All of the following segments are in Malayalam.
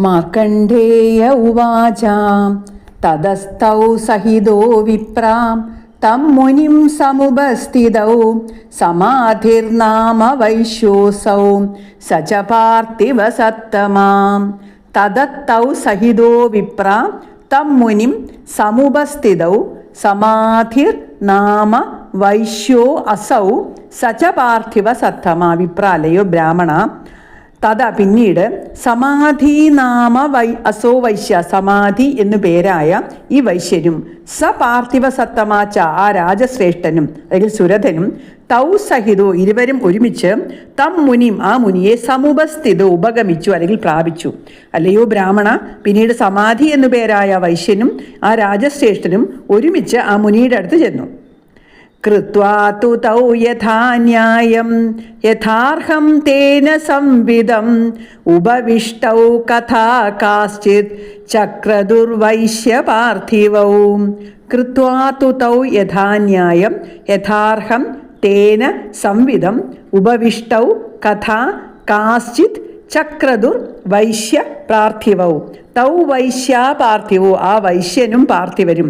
മാർക്കണ്ഡേയ ഉവാച. തതസ്ഥൗ സഹിതോ വിപ്രാം. തം മുനിം സമുപസ്ഥിതൗ. സമാധിർനാമ വൈശ്യോസൗ സ ച പാർത്ഥിവ സത്തമാം തതത്തൗ സഹിതോ വിപ്രാം. തം മുനിം സമുപസ്ഥിതൗ. സമാധിർ നാമ വൈശ്യോ അസൗ സച പാർത്ഥിവ സത്തമ വിപ്രാലയോ ബ്രാഹ്മണ. തഥ പിന്നീട് സമാധി നാമ വൈ അസോ വൈശ്യ സമാധി എന്നു പേരായ ഈ വൈശ്യനും സ പാർത്ഥിവ സത്തമാച്ച ആ രാജശ്രേഷ്ഠനും അല്ലെങ്കിൽ സുരഥനും തൗ സഹിതോ ഇരുവരും ഒരുമിച്ച് തം മുനിം ആ മുനിയെ സമുപസ്ഥിതോ ഉപഗമിച്ചു അല്ലെങ്കിൽ പ്രാപിച്ചു. അല്ലയോ ബ്രാഹ്മണ പിന്നീട് സമാധി എന്നു പേരായ വൈശ്യനും ആ രാജശ്രേഷ്ഠനും ഒരുമിച്ച് ആ മുനിയുടെ അടുത്ത് ചെന്നു. കൃത്വാ തു യഥാർഹം തേന സംവിധം ഉപവിഷ്ടൗ കഥാ കാശ്ചിത് ചക്രദുർവൈശ്യ പാർത്ഥിവൗ കൃത്വാ തു തൗ യഥാർഹം തേന സംവിധം ഉപവിഷ്ടൗ കഥാ കാശ്ചിത് ചക്രദുർ വൈശ്യ പാർത്ഥിവൗ തൗ വൈശ്യ പാർത്ഥിവോ ആ വൈശ്യനും പാർത്ഥിവരും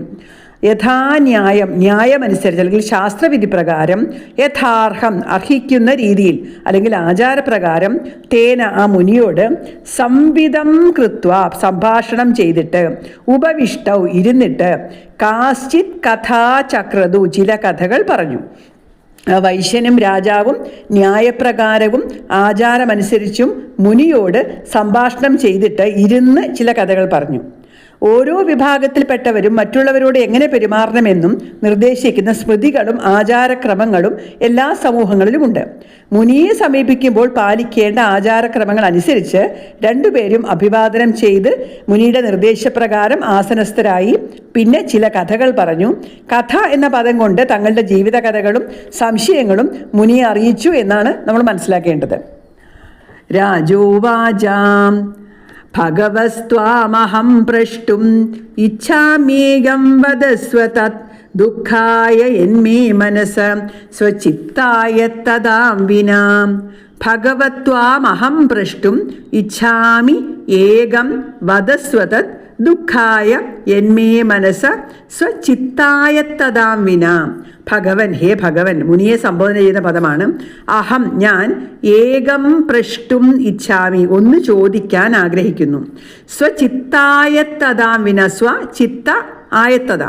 യഥാന്യായം ന്യായമനുസരിച്ച് അല്ലെങ്കിൽ ശാസ്ത്രവിധി പ്രകാരം യഥാർഹം അർഹിക്കുന്ന രീതിയിൽ അല്ലെങ്കിൽ ആചാരപ്രകാരം തേന ആ മുനിയോട് സംവിധം കൃത്വ സംഭാഷണം ചെയ്തിട്ട് ഉപവിഷ്ടൗ ഇരുന്നിട്ട് കാശ്ചിത് കഥാചക്രതു ചില കഥകൾ പറഞ്ഞു. വൈശ്യനും രാജാവും ന്യായപ്രകാരവും ആചാരമനുസരിച്ചും മുനിയോട് സംഭാഷണം ചെയ്തിട്ട് ഇരുന്ന് ചില കഥകൾ പറഞ്ഞു. ഓരോ വിഭാഗത്തിൽപ്പെട്ടവരും മറ്റുള്ളവരോട് എങ്ങനെ പെരുമാറണമെന്നും നിർദ്ദേശിക്കുന്ന സ്മൃതികളും ആചാരക്രമങ്ങളും എല്ലാ സമൂഹങ്ങളിലുമുണ്ട്. മുനിയെ സമീപിക്കുമ്പോൾ പാലിക്കേണ്ട ആചാരക്രമങ്ങൾ അനുസരിച്ച് രണ്ടുപേരും അഭിവാദനം ചെയ്ത് മുനിയുടെ നിർദ്ദേശപ്രകാരം ആസനസ്ഥരായി. പിന്നെ ചില കഥകൾ പറഞ്ഞു. കഥ എന്ന പദം കൊണ്ട് തങ്ങളുടെ ജീവിത കഥകളും സംശയങ്ങളും മുനിയെ അറിയിച്ചു എന്നാണ് നമ്മൾ മനസ്സിലാക്കേണ്ടത്. രാജോവാചാം ഭഗവസ്ത്വാമഹം പ്രഷ്ടും ഇച്ഛാമേകം വദസ്വ തത് ദുഃഖായ എന്മേ മനസ് സ്വചിത്തായ തദാം വിനാം ഭഗവത്വാമഹം പ്രഷ്ടും ഇച്ഛാമി ഏകം വദസ്വ തത് ദുഃഖായ എന്മേ മനസ്സ സ്വചിത്തായ തദാം വിനാം. ഭഗവൻ ഹേ ഭഗവൻ മുനിയെ സംബോധന ചെയ്യുന്ന പദമാണ് അഹം ഞാൻ ഏകം പ്രഷ്ടും ഇച്ഛാമി. ഒന്ന് ചോദിക്കാൻ ആഗ്രഹിക്കുന്നു. സ്വചിത്തായത്തതാം വിന. സ്വചിത്ത ആയത്തത.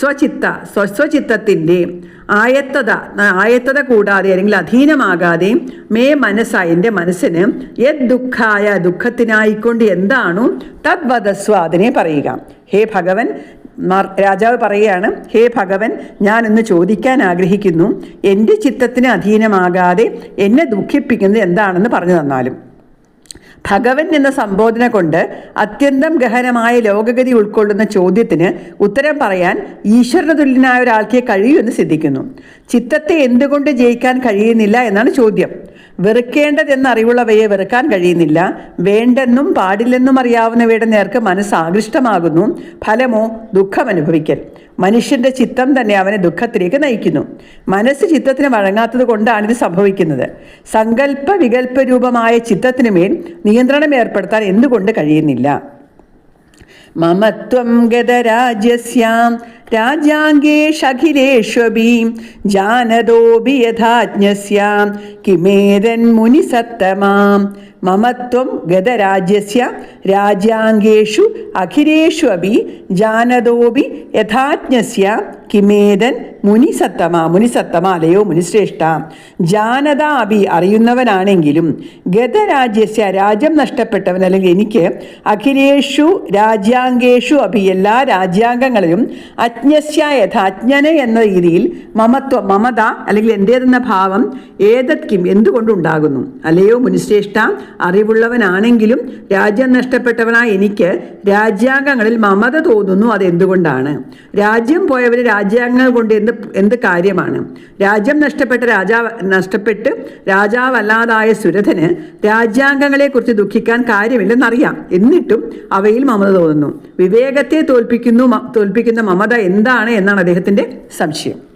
സ്വചിത്ത സ്വസ്വചിത്തത്തിന്റെ ആയത്തത ആയത്തത കൂടാതെ അല്ലെങ്കിൽ അധീനമാകാതെ മേ മനസ്സായ എന്റെ മനസ്സിന് യത് ദുഃഖായ ദുഃഖത്തിനായിക്കൊണ്ട് എന്താണോ? തദ്വദസ്വ അതിനെ പറയുക. ഹേ ഭഗവൻ രാജാവ് പറയുകയാണ് ഹേ ഭഗവൻ ഞാൻ ചോദിക്കാൻ ആഗ്രഹിക്കുന്നു എന്റെ ചിത്തത്തിന് അധീനമാകാതെ എന്നെ ദുഃഖിപ്പിക്കുന്നത് എന്താണെന്ന് പറഞ്ഞു തന്നാലും. ഭഗവൻ എന്ന സംബോധന കൊണ്ട് അത്യന്തം ഗഹനമായ ലോകഗതി ഉൾക്കൊള്ളുന്ന ചോദ്യത്തിന് ഉത്തരം പറയാൻ ഈശ്വരന തുല്യനായ ഒരാൾക്കേ കഴിയൂ എന്ന് സിദ്ധിക്കുന്നു. ചിത്തത്തെ എന്തുകൊണ്ട് ജയിക്കാൻ കഴിയുന്നില്ല എന്നാണ് ചോദ്യം. വെറുക്കേണ്ടതെന്ന് അറിവുള്ളവയെ വെറുക്കാൻ കഴിയുന്നില്ല. വേണ്ടെന്നും പാടില്ലെന്നും അറിയാവുന്നവയുടെ നേർക്ക് മനസ്സ് ആകൃഷ്ടമാകുന്നു. ഫലമോ ദുഃഖം അനുഭവിക്കൽ മനുഷ്യന്റെ ചിത്തം തന്നെ അവനെ ദുഃഖത്തിലേക്ക് നയിക്കുന്നു. മനസ്സ് ചിത്തത്തിന് വഴങ്ങാത്തത് കൊണ്ടാണ് ഇത് സംഭവിക്കുന്നത്. സങ്കല്പ വികല്പ രൂപമായ മേൽ നിയന്ത്രണം ഏർപ്പെടുത്താൻ എന്തുകൊണ്ട് കഴിയുന്നില്ല? മമത്വം ഗതരാജ്യസ്യാം രാജ്യാംഗേഷഖിലേഷ്വപി ജാനതോപി യഥാജ്ഞസ്യാം കിമേതൻ മുനിസത്തമാം മമത്വം ഗതരാജ്യസ്യ രാജ്യാംഗേഷു അഖിലേഷു അപി ജാനതോപി യഥാജ്ഞസ്യ കിമേതൻ മുനിസത്തമ മുനിസത്തമ അലയോ മുനിശ്രേഷ്ഠ. ജാനത അഭി അറിയുന്നവനാണെങ്കിലും ഗതരാജ്യസ്യ രാജ്യം നഷ്ടപ്പെട്ടവൻ അല്ലെങ്കിൽ എനിക്ക് അഖിലേഷു രാജ്യാംഗേഷു അഭി എല്ലാ രാജ്യാംഗങ്ങളിലും അജ്ഞസ്യ യഥാജ്ഞന എന്ന രീതിയിൽ മമത്വം മമത അല്ലെങ്കിൽ എന്റേതെന്ന ഭാവം ഏതത്കിം എന്തുകൊണ്ടുണ്ടാകുന്നു? അല്ലയോ മുനിശ്രേഷ്ഠ അറിവുള്ളവനാണെങ്കിലും രാജ്യം നഷ്ടപ്പെട്ടവനായ എനിക്ക് രാജ്യാംഗങ്ങളിൽ മമത തോന്നുന്നു അതെന്തുകൊണ്ടാണ്? രാജ്യം പോയവർ രാജ്യാംഗങ്ങൾ കൊണ്ട് എന്ത് എന്ത് കാര്യമാണ്? രാജ്യം നഷ്ടപ്പെട്ട രാജാവ് നഷ്ടപ്പെട്ട് രാജാവല്ലാതായ സുരഥന് രാജ്യാംഗങ്ങളെക്കുറിച്ച് ദുഃഖിക്കാൻ കാര്യമില്ലെന്നറിയാം. എന്നിട്ടും അവയിൽ മമത തോന്നുന്നു. വിവേകത്തെ തോൽപ്പിക്കുന്നു തോൽപ്പിക്കുന്ന മമത എന്താണ് എന്നാണ് അദ്ദേഹത്തിന്റെ സംശയം.